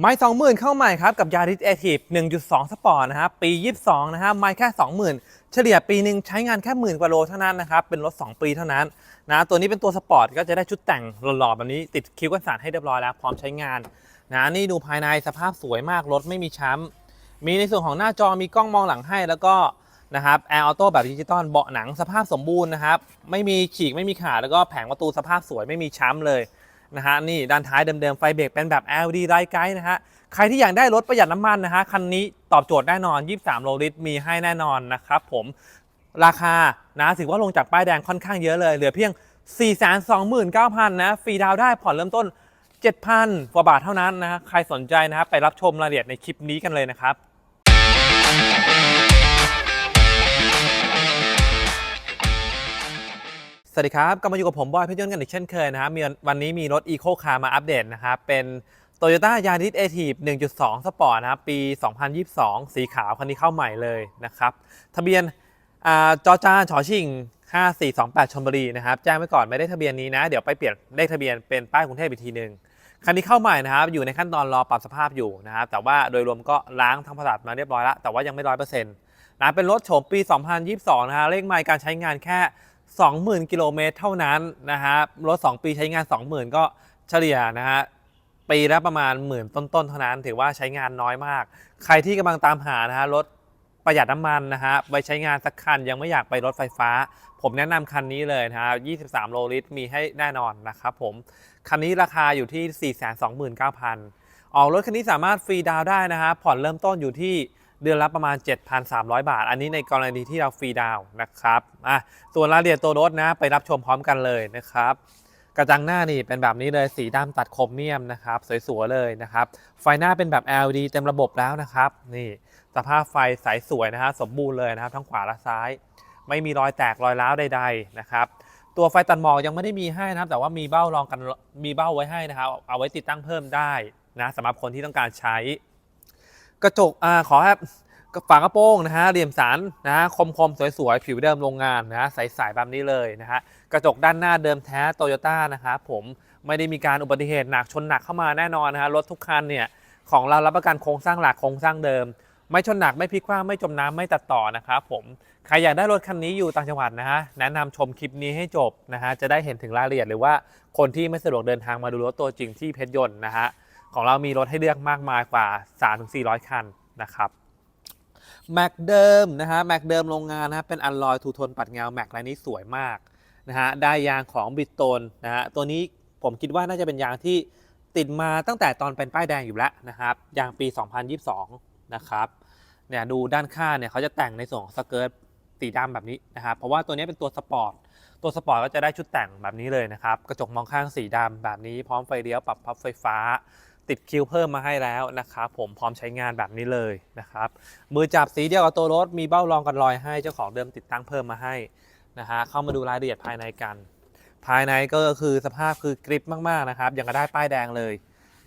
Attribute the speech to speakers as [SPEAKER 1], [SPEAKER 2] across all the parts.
[SPEAKER 1] ไม้20,000เข้าใหม่ครับกับ Yaris Active 1.2สปอร์ตนะครับปี22นะครับไม้แค่20,000เฉลี่ยปีหนึ่งใช้งานแค่หมื่นกว่าโลเท่านั้นนะครับเป็นรถ2ปีเท่านั้นนะตัวนี้เป็นตัวสปอร์ตก็จะได้ชุดแต่งหล่อๆแบบนี้ติดคิ้วกันสานให้เรียบร้อยแล้วพร้อมใช้งานนะนี่ดูภายในสภาพสวยมากรถไม่มีช้ำมีในส่วนของหน้าจอมีกล้องมองหลังให้แล้วก็นะครับแอร์ออโต้แบบดิจิตอลเบาะหนังสภาพสมบูรณ์นะครับไม่มีฉีกไม่มีขาดแล้วก็แผงประตูสภาพสวยไม่มีช้ำเลย นะฮะนี่ด้านท้ายเดิมๆไฟเบรกเป็นแบบ LED ไ i ไกด์นะฮะใครที่อยากได้รถประหยัดน้ำมันนะฮะคันนี้ตอบโจทย์แน่นอน 23 โลลิตรมีให้แน่นอนนะครับผมราคานะถือว่าลงจากป้ายแดงค่อนข้างเยอะเลย เหลือเพียง 429,000นะฟรีดาวได้ผ่อนเริ่มต้น 7,000กว่าบาทเท่านั้นนะฮะใครสนใจนะครับไปรับชมรายละเอียดในคลิปนี้กันเลยนะครับ สวัสดีครับกลับมาอยู่กับผมบอยเพชรยนต์กันอีกเช่นเคยนะครับมีวันนี้มีรถ Eco Car มาอัปเดตนะครับ เป็น Toyota Yaris Active 1.2 Sport นะครับ ปี 2022 สีขาว คันนี้เข้าใหม่เลยนะครับ ทะเบียนอจอจานชอชิง 5428ชลบุรีนะครับ แจ้งไว้ก่อนไม่ได้ทะเบียนนี้นะ เดี๋ยวไปเปลี่ยนเลขทะเบียนเป็นป้ายกรุงเทพอีกทีหนึ่งคันนี้เข้าใหม่นะครับ อยู่ในขั้นตอนรอปรับสภาพอยู่นะครับ แต่ว่าโดยรวมก็ล้างทั้งผลัดมาเรียบร้อยแล้ว แต่ว่ายังไม่ร้อยเปอร์เซ็นต์นะ เป็นรถโฉมปี 2022 นะฮะเลขไมล์การใช้งานแค่ 20,000 กิโลเมตรเท่านั้นนะฮะรถ 2 ปีใช้งาน 20,000 ก็เฉลี่ยนะฮะปีละประมาณหมื่นต้นๆเท่านั้น ถือว่าใช้งานน้อยมาก ใครที่กำลังตามหานะฮะรถประหยัดน้ำมันนะฮะไปใช้งานสักคันยังไม่อยากไปรถไฟฟ้า ผมแนะนำคันนี้เลยนะฮะ23 โลลิตรมีให้แน่นอนนะครับผม คันนี้ราคาอยู่ที่ 429,000ออกรถคันนี้สามารถฟรีดาวได้นะฮะผ่อนเริ่มต้นอยู่ที่ เดือนละประมาณ 7,300 บาท อันนี้ในกรณีที่เราฟรีดาวนะครับอะส่วนรายละเอียดตัวรถนะไปรับชมพร้อมกันเลยนะครับกระจังหน้านี่เป็นแบบนี้เลยสีดำตัดโครเมียมนะครับสวยๆเลยนะครับไฟหน้าเป็นแบบ LED เต็มระบบแล้วนะครับนี่สภาพไฟใสสวยนะฮะสมบูรณ์เลยนะครับ ทั้งขวาและซ้าย ไม่มีรอยแตกรอยร้าวใดๆนะครับตัวไฟตัดหมอกยังไม่ได้มีให้นะครับ แต่ว่ามีเบ้ารองกันมีเบ้าไว้ให้นะครับ เอาไว้ติดตั้งเพิ่มได้นะสำหรับคนที่ต้องการใช้ กระจกอ่าขอครับฝากระโปรงนะฮะเหลี่ยมสันนะฮะคมๆ สวยๆ ผิวเดิมโรงงานนะฮะใสๆแบบนี้เลยนะฮะกระจกด้านหน้าเดิมแท้โตโยต้านะครับผมไม่ได้มีการอุบัติเหตุหนักชนหนักเข้ามาแน่นอนนะฮะรถทุกคันเนี่ยของเรารับประกันโครงสร้างหลักโครงสร้างเดิม ไม่ชนหนักไม่พลิกคว้างไม่จมน้ำไม่ตัดต่อนะครับผมใครอยากได้รถคันนี้อยู่ต่างจังหวัดนะฮะแนะนำชมคลิปนี้ให้จบนะฮะจะได้เห็นถึงรายละเอียดหรือว่าคนที่ไม่สะดวกเดินทางมาดูรถตัวจริงที่เพชรยนต์นะฮะ ของเรามีรถให้เลือกมากมายกว่า 3-400 คันนะครับแม็กเดิมนะฮะแม็กเดิมโรงงานนะฮะเป็นอัลลอยทูโทนปัดเงาแม็กลายนี้สวยมากนะฮะได้ยางของบิตโตนนะฮะตัวนี้ผมคิดว่าน่าจะเป็นยางที่ติดมาตั้งแต่ตอนเป็นป้ายแดงอยู่แล้วนะครับยางปี 2022 นะครับเนี่ยดูด้านข้างเนี่ยเขาจะแต่งในส่วนของสเกิร์ตสีดำแบบนี้นะครับเพราะว่าตัวนี้เป็นตัวสปอร์ตตัวสปอร์ตก็จะได้ชุดแต่งแบบนี้เลยนะครับกระจกมองข้างสีดำแบบนี้พร้อมไฟเลี้ยวปรับพับไฟฟ้า ติดคิวเพิ่มมาให้แล้วนะครับผมพร้อมใช้งานแบบนี้เลยนะครับมือจับสีเดียวกับตัวรถมีเบ้ารองกันรอยให้เจ้าของเดิมติดตั้งเพิ่มมาให้นะฮะเข้ามาดูรายละเอียดภายในกัน ภายในก็คือสภาพคือกริปมากๆนะครับอย่างก็ได้ป้ายแดงเลย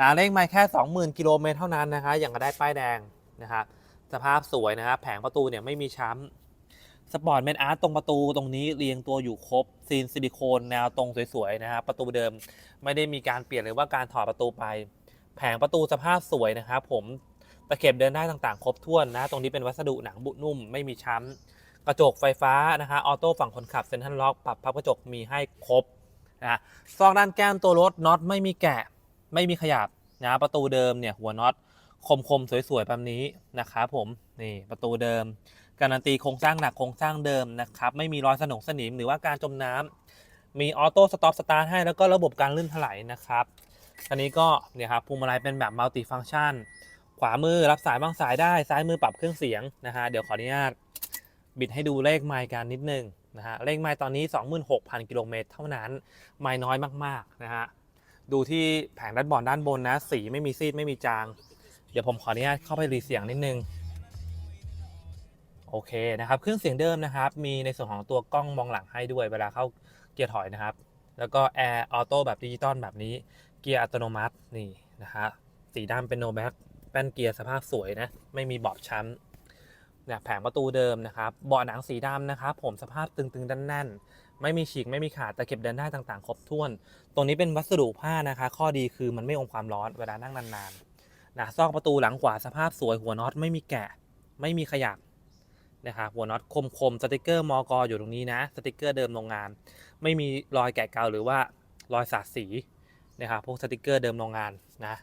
[SPEAKER 1] นะเลขไม่แค่ 20,000กิโลเมตรเท่านั้นนะคะอย่างก็ได้ป้ายแดงนะครับสภาพสวยนะครับแผงประตูเนี่ยไม่มีช้ำสปอร์ตเมนอาร์ตตรงประตูตรงนี้เรียงตัวอยู่ครบซีนซิลิโคนแนวตรงสวยๆนะครับประตูเดิมไม่ได้มีการเปลี่ยนหรือว่าการถอดประตูไป แผงประตูสภาพสวยนะครับผมตะเข็บเดินได้ต่างๆ ครบถ้วนนะ ตรงนี้เป็นวัสดุหนังบุนุ่มไม่มีช้ำ กระจกไฟฟ้านะฮะออโต้ฝั่งคนขับเซ็นทรัลล็อกปรับพับกระจกมีให้ครบนะซอกด้านแก้มตัวรถน็อตไม่มีแกะ ไม่มีขยับนะประตูเดิมเนี่ยหัวน็อตคมๆสวยๆแบบนี้นะครับผมนี่ประตูเดิม การันตีโครงสร้างหนักโครงสร้างเดิมนะครับไม่มีรอยสนงสนิมหรือว่าการจมน้ำมีออโต้สต็อปสตาร์ทให้แล้วก็ระบบการลื่นถลายนะครับ อันนี้ก็เนี่ยครับพวงมาลัยเป็นแบบมัลติฟัง c t ชัน ขวามือรับสายบางสายได้ ซ้ายมือปรับเครื่องเสียงนะฮะ เดี๋ยวขออนุญาตบิดให้ดูเลขไมล์กันนิดนึงนะฮะ เลขไมล์ตอนนี้ 26,000 กิโลเมตรเท่านั้น ไมล์น้อยมากๆนะฮะ ดูที่แผงด้านบนด้านบนนะ สีไม่มีซีดไม่มีจาง เดี๋ยวผมขออนุญาตเข้าไปรีเสียงนิดนึง โอเคนะครับ เครื่องเสียงเดิมนะครับ มีในส่วนของตัวกล้องมองหลังให้ด้วย เวลาเข้าเกียร์ถอยนะครับ แล้วก็แอร์ออโต้แบบดิจิตอลแบบนี้ เกียร์อัตโนมัตินี่นะฮะสีดำเป็นโนแบ็กแป้นเกียร์สภาพสวยนะไม่มีบอบช้ำเนี่ยแผงประตูเดิมนะครับเบาะหนังสีดำนะครับผมสภาพตึงๆด้านแน่นไม่มีฉีกไม่มีขาดตะเข็บเดินได้ต่างๆ ครบถ้วน ตรงนี้เป็นวัสดุผ้านะคะ ข้อดีคือมันไม่อมความร้อนเวลานั่งนานๆนะซอกประตูหลังขวาสภาพสวยหัวน็อตไม่มีแกะ ไม่มีขยับนะครับหัวน็อตคมคมๆสติกเกอร์มอกออยู่ตรงนี้นะ สติกเกอร์เดิมโรงงาน ไม่มีรอยแกะเกาหรือว่ารอยสาดสี นะครับพวกสติกเกอร์เดิมโรงงานนะ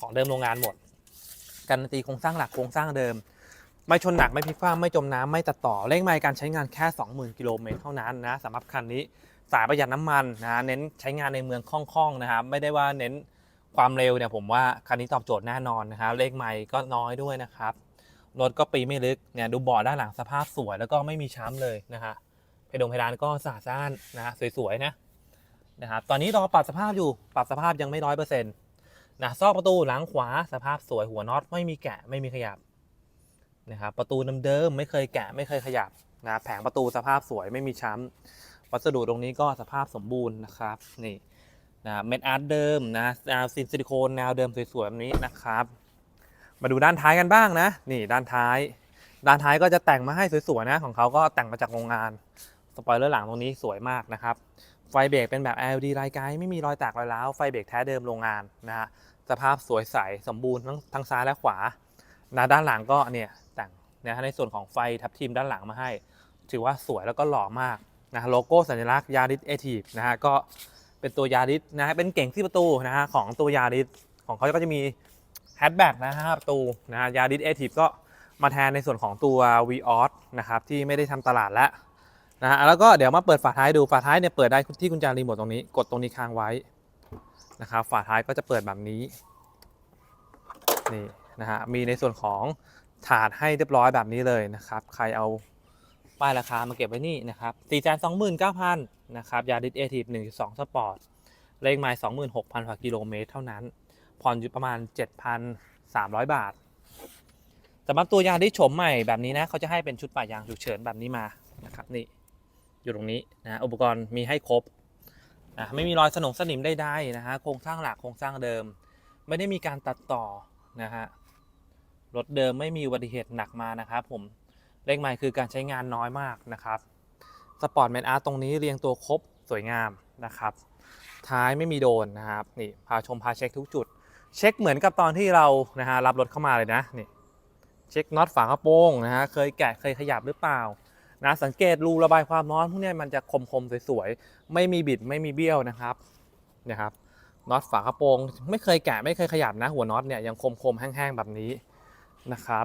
[SPEAKER 1] ของเดิมโรงงานหมด การันตีโครงสร้างหลักโครงสร้างเดิม ไม่ชนหนักไม่พลิกคว่ำไม่จมน้ำไม่ตัดต่อเร่งไมล์การใช้งานแค่ 20,000กิโลเมตรเท่านั้นนะสำหรับคันนี้สายประหยัดน้ำมันนะเน้นใช้งานในเมืองคล่องๆนะครับไม่ได้ว่าเน้นความเร็วเนี่ยผมว่าคันนี้ตอบโจทย์แน่นอนนะครับเลขไมล์ก็น้อยด้วยนะครับรถก็ปีไม่ลึกเนี่ยดูเบาะด้านหลังสภาพสวยแล้วก็ไม่มีช้ำเลยนะฮะเพดงเพดานก็สะอาดสะอ้านนะฮะสวยๆนะ นะครับตอนนี้รอปรับสภาพอยู่ปรับสภาพยังไม่ร้อยเปอร์เซ็นต์นะซอกประตูหลังขวาสภาพสวยหัวน็อตไม่มีแกะไม่มีขยับนะครับประตูเดิมๆไม่เคยแกะไม่เคยขยับนะแผงประตูสภาพสวยไม่มีช้ำวัสดุตรงนี้ก็สภาพสมบูรณ์นะครับนี่นะเม็ดอาร์ตเดิมนะแนวซิลิโคนแนวเดิมสวยๆแบบนี้นะครับ มาดูด้านท้ายกันบ้างนะ นี่ด้านท้าย ด้านท้ายก็จะแต่งมาให้สวยๆนะของเขาก็แต่งมาจากโรงงานสปอยเลอร์หลังตรงนี้สวยมากนะครับ ไฟเบรกเป็นแบบ LED ลายไกด์ไม่มีรอยแตกรอยร้าวไฟเบรกแท้เดิมโรงงานนะฮะสภาพสวยใสสมบูรณ์ทั้งทั้งซ้ายและขวานะด้านหลังก็เนี่ยแต่งนะฮะในส่วนของไฟทับทิมด้านหลังมาให้ ถือว่าสวยแล้วก็หล่อมากนะโลโก้สัญลักษณ์ยาริสเอทีฟนะฮะก็เป็นตัวยาริสนะฮะเป็นเก่งที่ประตูนะฮะของตัวยาริสของเขาก็จะมีแฮชแบ็กนะฮะประตูนะฮะยาริสเอทีฟก็มาแทนในส่วนของตัววีออสนะครับที่ไม่ได้ทำตลาดแล้ว นะฮะแล้วก็เดี๋ยวมาเปิดฝาท้ายดูฝาท้ายเนี่ยเปิดได้ที่กุญแจรีโมทตรงนี้กดตรงนี้ค้างไว้นะครับฝาท้ายก็จะเปิดแบบนี้นี่นะฮะมีในส่วนของถาดให้เรียบร้อยแบบนี้เลยนะครับ ใครเอาป้ายราคามาเก็บไว้นี่นะครับ4 2 9 0 0 0นะครับยาริสเอทีฟ1.2สปอร์ตเลขไมล์26,000กว่ากิโลเมตรเท่านั้น ผ่อนอยู่ประมาณ7,300บาทสำหรับตัวยาริสโฉมใหม่แบบนี้นะเขาจะให้เป็นชุดป่ายางฉุกเฉินแบบนี้มานะครับนี่ อยู่ตรงนี้นะอุปกรณ์มีให้ครบนะไม่มีรอยสนงสนิมใดๆนะฮะโครงสร้างหลักโครงสร้างเดิม ไม่ได้มีการตัดต่อนะฮะรถเดิมไม่มีอุบัติเหตุหนักมานะครับผมเลขใหม่คือการใช้งานน้อยมากนะครับสปอร์ตแมนอาร์ตรงนี้เรียงตัวครบสวยงามนะครับ ท้ายไม่มีโดนนะครับนี่พาชมพาเช็คทุกจุด เช็คเหมือนกับตอนที่เรานะฮะรับรถเข้ามาเลยนะนี่เช็คน็อตฝากระโปรงนะฮะเคยแกะเคยขยับหรือเปล่า นะสังเกตรูระบายความร้อนพวกนี้มันจะคมๆสวยๆไม่มีบิดไม่มีเบี้ยวนะครับนะครับน็อตฝากระโปรงไม่เคยแกะไม่เคยขยับนะ หัวน็อตเนี่ยยังคมๆแห้งๆแบบนี้นะครับ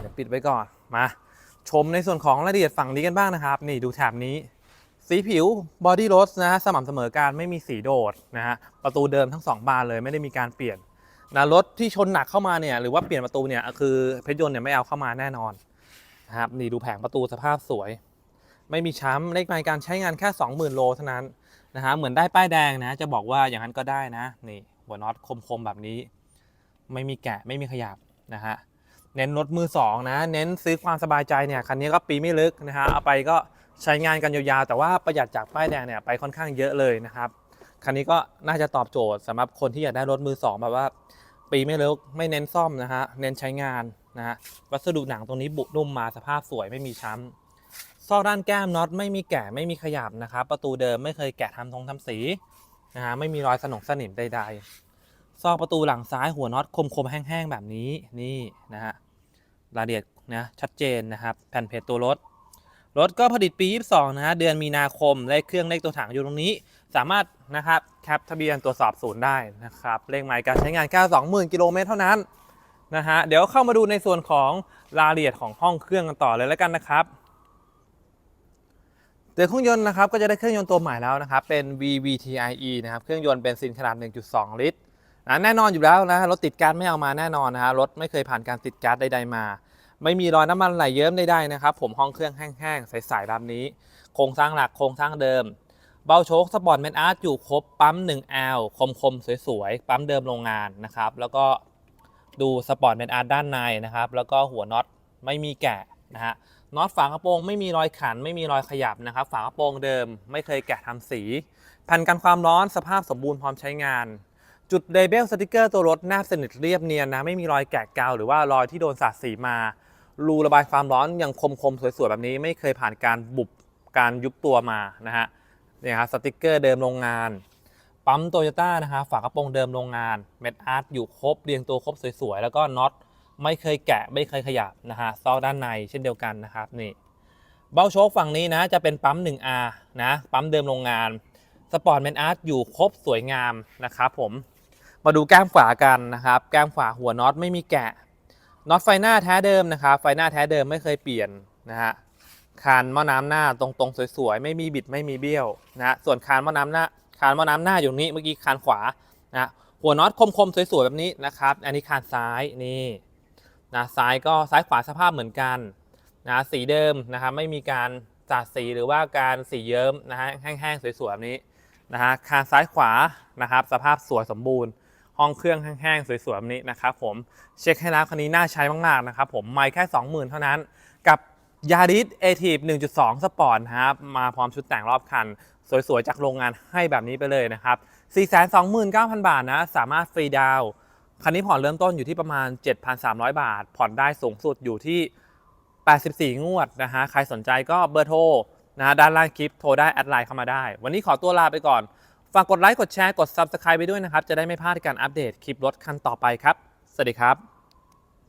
[SPEAKER 1] เดี๋ยวปิดไว้ก่อนมาชมในส่วนของรายละเอียดฝั่งนี้กันบ้างนะครับ นี่ดูแถบนี้ สีผิวบอดี้รถนะฮะสม่ำเสมอการไม่มีสีโดดนะฮะประตูเดิมทั้งสองบานเลยไม่ได้มีการเปลี่ยนนะรถที่ชนหนักเข้ามาเนี่ยหรือว่าเปลี่ยนประตูเนี่ยคือเพชรยนต์เนี่ยไม่เอาเข้ามาแน่นอน นะครับนี่ดูแผงประตูสภาพสวย ไม่มีช้ำเลขในการใช้งานแค่ 20,000 โลเท่านั้นนะฮะเหมือนได้ป้ายแดงนะ จะบอกว่าอย่างนั้นก็ได้นะ นี่หัวน็อตคมๆแบบนี้ ไม่มีแกะไม่มีขยับนะฮะเน้นรถมือสองนะ เน้นซื้อความสบายใจเนี่ยคันนี้ก็ปีไม่ลึกนะฮะเอาไปก็ใช้งานกันยาวๆ แต่ว่าประหยัดจากป้ายแดงเนี่ยไปค่อนข้างเยอะเลยนะครับคันนี้ก็น่าจะตอบโจทย์สำหรับคนที่อยากได้รถมือสองแบบว่า ปีไม่ลึกไม่เน้นซ่อมนะฮะเน้นใช้งาน นะฮะวัสดุหนังตรงนี้บุนุ่มมาสภาพสวยไม่มีช้ำซอกด้านแก้มน็อตไม่มีแกะไม่มีขยับนะครับประตูเดิมไม่เคยแกะทำทงทำสีนะฮะไม่มีรอยสนองสนิมใดๆซอกประตูหลังซ้ายหัวน็อตคมๆแห้งๆแบบนี้นี่นะฮะรายละเอียดนะชัดเจนนะครับแผ่นเพจตัวรถรถก็ผลิตปี 22 นะฮะ เดือนมีนาคม เลขเครื่องเลขตัวถังอยู่ตรงนี้ สามารถนะครับแคปทะเบียนตรวจสอบศูนย์ได้นะครับ เลขหมายการใช้งานแค่20,000 กิโลเมตรเท่านั้น นะฮะเดี๋ยวเข้ามาดูในส่วนของรายละเอียดของห้องเครื่องกันต่อเลยแล้วกันนะครับเตือนเครื่องยนต์นะครับก็จะได้เครื่องยนต์ตัวใหม่แล้วนะครับเป็น VVTIE นะครับเครื่องยนต์เบนซินขนาด 1.2 ลิตรนะแน่นอนอยู่แล้วนะรถติดการไม่เอามาแน่นอนนะฮะรถไม่เคยผ่านการติดการใดๆมา ไม่มีรอยน้ำมันไหลเยิ้มใดๆนะครับผมห้องเครื่องแห้งๆใสๆแบบนี้ โครงสร้างหลักโครงสร้างเดิม เบาโชคสปอร์ตแมนอาร์ตอยู่ครบปั๊ม 1L คมๆสวยๆปั๊มเดิมโรงงานนะครับแล้วก็ ดูสปอร์ตแมนอาร์ตด้านในนะครับ แล้วก็หัวน็อตไม่มีแกะนะฮะน็อตฝากระโปรงไม่มีรอยขัน ไม่มีรอยขยับนะครับ ฝากระโปรงเดิม ไม่เคยแกะทำสี แผ่นกันความร้อนสภาพสมบูรณ์พร้อมใช้งาน จุดเลเบลสติกเกอร์ตัวรถแนบสนิทเรียบเนียนนะไม่มีรอยแกะกาวหรือว่ารอยที่โดนสาดสีมา รูระบายความร้อนยังคมๆสวยๆแบบนี้ ไม่เคยผ่านการบุบการยุบตัวมานะฮะเนี่ยครับสติกเกอร์เดิมโรงงาน ปั๊มโตโยต้านะฮะฝากระโปรงเดิมโรงงานเม็ดอาร์ตอยู่ครบเรียงตัวครบสวยๆ แล้วก็น็อตไม่เคยแกะไม่เคยขยับนะฮะซอกด้านในเช่นเดียวกันนะครับนี่เบ้าโชคฝั่งนี้นะจะเป็นปั๊ม 1R นะปั๊มเดิมโรงงานสปอร์ตเมนอาร์ตอยู่ครบสวยงามนะครับผมมาดูแก้มขวากันนะครับ แก้มขวาหัวน็อตไม่มีแกะน็อตไฟหน้าแท้เดิมนะครับไฟหน้าแท้เดิมไม่เคยเปลี่ยนนะฮะคานหม้อน้ำหน้าตรงๆ สวยๆ ไม่มีบิดไม่มีเบี้ยวนะฮะส่วนคานหม้อน้ำหน้า คานหม้อน้ำหน้าอยู่ตรงนี้เมื่อกี้คานขวานะหัวน็อตคมๆสวยๆแบบนี้นะครับอันนี้คานซ้ายนี่นะซ้ายก็ซ้ายขวาสภาพเหมือนกันนะสีเดิมนะครับไม่มีการสาดสีหรือว่าการสีเยิ้มนะฮะแห้งๆสวยๆแบบนี้นะฮะคานซ้ายขวานะครับสภาพสวยสมบูรณ์ ห้องเครื่องแห้งๆสวยๆแบบนี้นะครับผมเช็คให้แล้วคันนี้น่าใช้มากๆนะครับผมไม่แค่ 20,000 เท่านั้นกับยาริสเอทีฟ1.2 สปอร์ตนะครับมาพร้อมชุดแต่งรอบคัน สวยๆ จากโรงงานให้แบบนี้ไปเลยนะครับ 429,000 บาทนะ สามารถฟรีดาวน์คันนี้ผ่อนเริ่มต้นอยู่ที่ประมาณ 7,300 บาท ผ่อนได้สูงสุดอยู่ที่ 84 งวดนะฮะ ใครสนใจก็เบอร์โทรนะะด้านล่างคลิปโทรได้แอดไลน์เข้ามาได้ วันนี้ขอตัวลาไปก่อน ฝากกดไลค์ กดแชร์ กด Subscribe ไปด้วยนะครับ จะได้ไม่พลาดการอัปเดตคลิปรถคันต่อไปครับ สวัสดีครับ